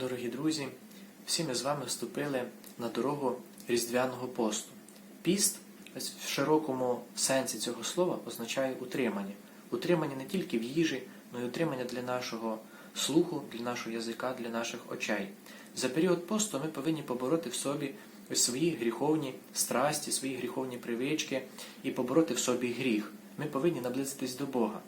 Дорогі друзі, всі ми з вами вступили на дорогу Різдвяного посту. Піст в широкому сенсі цього слова означає утримання. Утримання не тільки в їжі, але й утримання для нашого слуху, для нашого язика, для наших очей. За період посту ми повинні побороти в собі свої гріховні страсті, свої гріховні привички і побороти в собі гріх. Ми повинні наблизитись до Бога.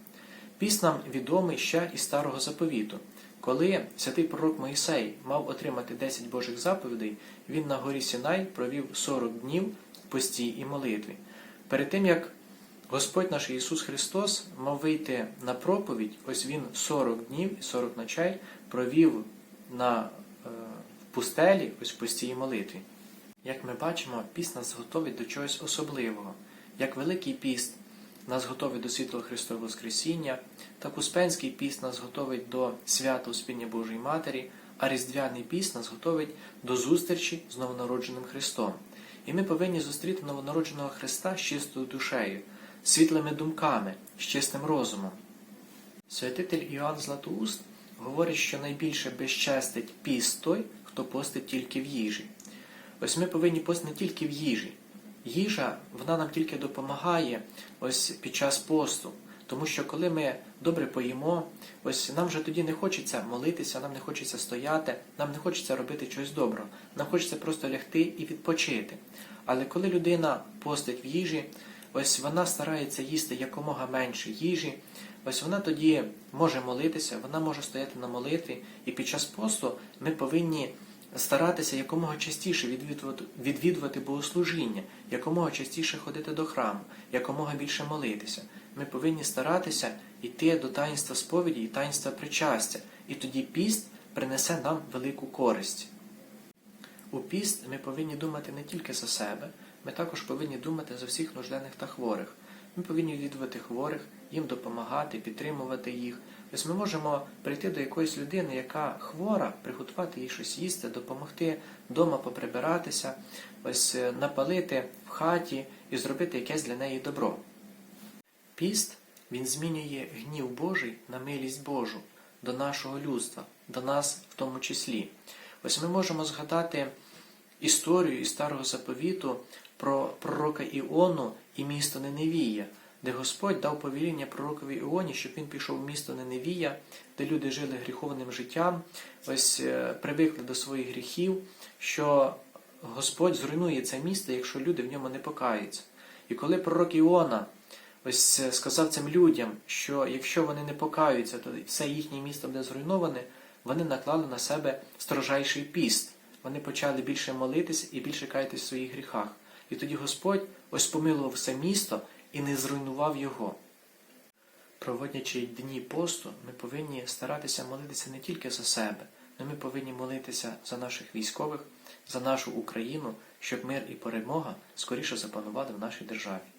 Піст нам відомий ще із старого заповіту. Коли святий пророк Моїсей мав отримати 10 Божих заповідей, він на горі Сінай провів 40 днів в пості і молитві. Перед тим як Господь наш Ісус Христос мав вийти на проповідь, ось Він 40 днів і 40 ночей провів на, е, в пустелі, ось в пості і молитві. Як ми бачимо, піст нас готовить до чогось особливого. Як Великий піст нас готовить до світлого Христового Воскресіння, так Успенський піст нас готовить до свята Успіння Божої Матері, а Різдвяний піст нас готовить до зустрічі з новонародженим Христом. І ми повинні зустріти новонародженого Христа з чистою душею, світлими думками, з чистим розумом. Святитель Іоанн Златоуст говорить, що найбільше безчестить піст той, хто постить тільки в їжі. Ось ми повинні постити не тільки в їжі. Їжа вона нам тільки допомагає ось під час посту. Тому що коли ми добре поїмо, ось нам вже тоді не хочеться молитися, нам не хочеться стояти, нам не хочеться робити щось доброго. Нам хочеться просто лягти і відпочити. Але коли людина постить в їжі, ось вона старається їсти якомога менше їжі, ось вона тоді може молитися, вона може стояти на молитві, і під час посту ми повинні старатися якомога частіше відвідувати, відвідувати богослужіння, якомога частіше ходити до храму, якомога більше молитися. Ми повинні старатися йти до таїнства сповіді і таїнства причастя, і тоді піст принесе нам велику користь. У піст ми повинні думати не тільки за себе, ми також повинні думати за всіх нужденних та хворих. Ми повинні відвідувати хворих, їм допомагати, підтримувати їх. Ось ми можемо прийти до якоїсь людини, яка хвора, приготувати їй щось їсти, допомогти вдома поприбиратися, ось е, напалити в хаті і зробити якесь для неї добро. Піст він змінює гнів Божий на милість Божу до нашого людства, до нас в тому числі. Ось ми можемо згадати історію із старого заповіту про пророка Іону і місто Неневія, де Господь дав повеління пророкові Іоні, щоб він пішов в місто Неневія, де люди жили гріховним життям, ось е, привикли до своїх гріхів, що Господь зруйнує це місто, якщо люди в ньому не покаються. І коли пророк Іона ось е, сказав цим людям, що якщо вони не покаються, то все їхнє місто буде зруйноване, вони наклали на себе строжайший піст. Вони почали більше молитись і більше каятись в своїх гріхах. І тоді Господь ось помилував все місто і не зруйнував його. Проводячи дні посту, ми повинні старатися молитися не тільки за себе, але ми повинні молитися за наших військових, за нашу Україну, щоб мир і перемога скоріше запанували в нашій державі.